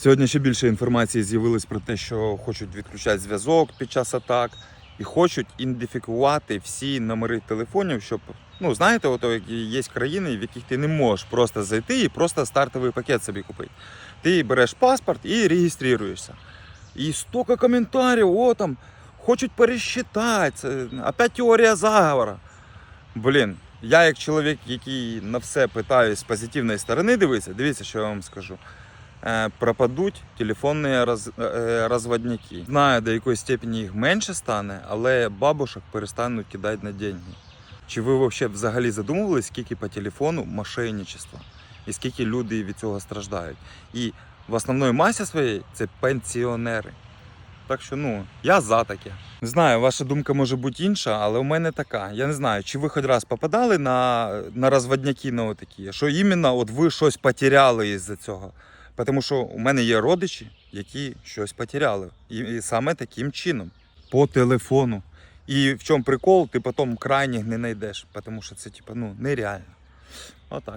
Сьогодні ще більше інформації з'явилось про те, що хочуть відключати зв'язок під час атак і хочуть ідентифікувати всі номери телефонів, щоб ну знаєте, ото є країни, в яких ти не можеш просто зайти і просто стартовий пакет собі купити. Ти береш паспорт і реєструєшся. І стільки коментарів, о там хочуть пересчитати, опять теорія заговора. Блін, я як чоловік, який на все питаю з позитивної сторони дивиться, дивіться, що я вам скажу. Е, пропадуть телефонні роз, е, розводники. Знаю, до якої степені їх менше стане, але бабушок перестануть кидати на деньги. Чи ви взагалі задумувались, скільки по телефону мошенничества? І скільки люди від цього страждають? І в основної масі своєї це пенсіонери. Так що ну, я за таке. Не знаю, ваша думка може бути інша, але у мене така. Я не знаю, чи ви хоч раз попадали на, на розводняки на отакі, що іменно от ви щось потеряли із-за цього. Тому що у мене є родичі, які щось потеряли. І, і саме таким чином. По телефону. І в чому прикол, ти потім крайніх не знайдеш, тому що це типу, ну, нереально. Отак.